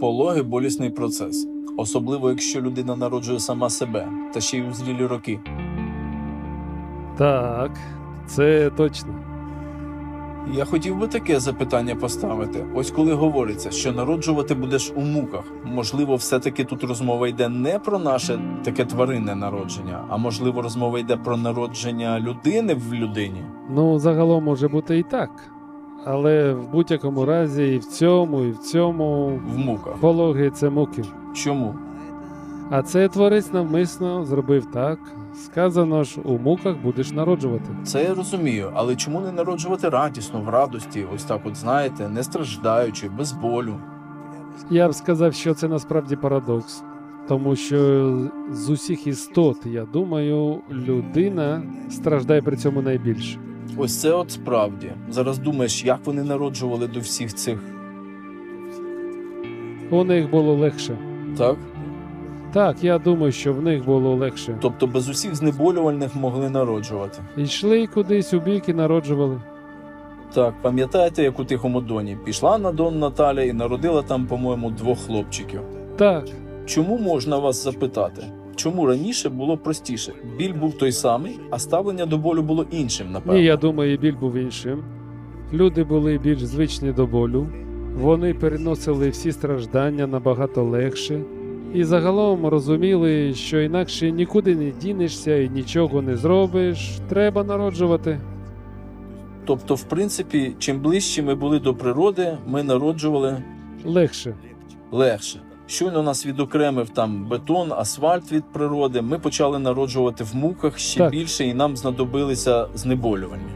Пологи болісний процес, особливо якщо людина народжує сама себе та ще й у зрілі роки. Так, це точно. Я хотів би таке запитання поставити. Ось коли говориться, що народжувати будеш у муках, можливо, все-таки тут розмова йде не про наше таке тваринне народження, а можливо, розмова йде про народження людини в людині. Ну, загалом може бути і так. Але в будь-якому разі і в цьому, і в цьому В муках. пологи це муки. Чому? А це творець навмисно зробив так. Сказано ж, у муках будеш народжувати. Це я розумію, але чому не народжувати радісно, в радості, ось так, от знаєте, не страждаючи, без болю. Я б сказав, що це насправді парадокс. Тому що з усіх істот, я думаю, людина страждає при цьому найбільше. Ось це от справді. Зараз думаєш, як вони народжували до всіх цих, У них було легше. так? Так, я думаю, що в них було легше. Тобто без усіх знеболювальних могли народжувати. Йшли кудись у бік і народжували. Так, пам'ятаєте, як у Тихому Доні пішла на Дон Наталя і народила там, по-моєму, двох хлопчиків. Так, Чому можна вас запитати? Чому раніше було простіше? Біль був той самий, а ставлення до болю було іншим, напевно. ні, я думаю, біль був іншим. Люди були більш звичні до болю, вони переносили всі страждання набагато легше. І загалом розуміли, що інакше нікуди не дінешся і нічого не зробиш, треба народжувати. Тобто, в принципі, чим ближче ми були до природи, ми народжували Легше. легше. Щойно нас відокремив там бетон, асфальт від природи. Ми почали народжувати в муках ще Так. більше, і нам знадобилися знеболювальні.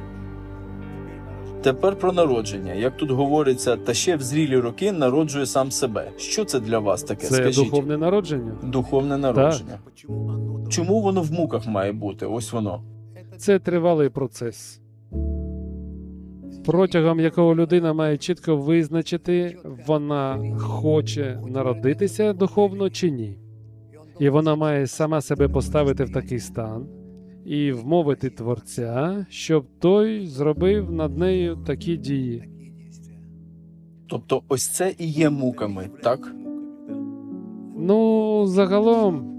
Тепер про народження. Як тут говориться, та ще в зрілі роки народжує сам себе. Що це для вас таке? Це Скажіть. духовне народження. Духовне народження. Чому воно в муках має бути? Ось воно. Це тривалий процес, протягом якого людина має чітко визначити, вона хоче народитися духовно чи ні. І вона має сама себе поставити в такий стан і вмовити Творця, щоб той зробив над нею такі дії. Тобто, ось це і є муками, так? Ну, загалом,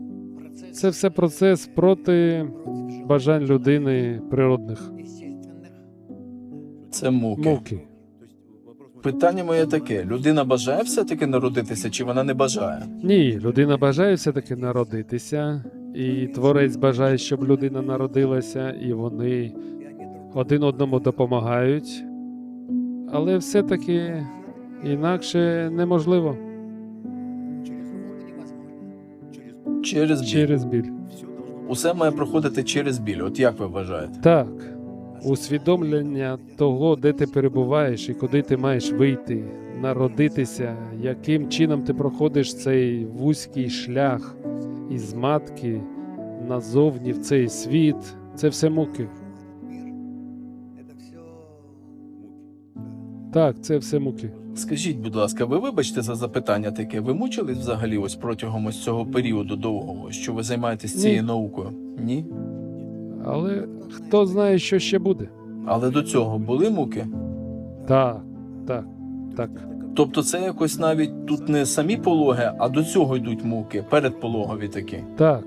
це все процес проти бажань людини природних. Це муки. Муки. Питання моє таке: людина бажає все-таки народитися, чи вона не бажає? Ні, людина бажає все-таки народитися, і творець бажає, щоб людина народилася, і вони один одному допомагають. Але все-таки інакше неможливо Через біль. через біль. Усе має проходити через біль. От як ви вважаєте? Так, усвідомлення того, де ти перебуваєш і куди ти маєш вийти, народитися, яким чином ти проходиш цей вузький шлях із матки назовні в цей світ, це все муки. Так, це все муки. Скажіть, будь ласка, ви вибачте за запитання таке. Ви мучились взагалі ось протягом ось цього періоду довгого, що ви займаєтесь Ні. цією наукою? Ні? Але хто знає, що ще буде? Але до цього були муки? Так, так, так. Тобто це якось навіть тут не самі пологи, а до цього йдуть муки, передпологові такі. Так,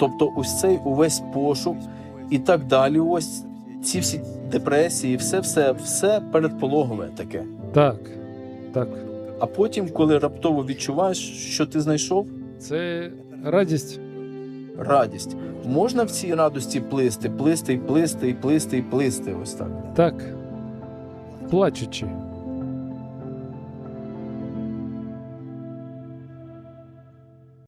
Тобто, ось цей увесь пошук і так далі. Ось ці всі депресії, все, все, все передпологове таке. так, так. А потім, коли раптово відчуваєш, що ти знайшов Це радість. Радість, можна в цій радості плисти, плисти плисти, плисти, плисти. Ось так. Так. Плачучи.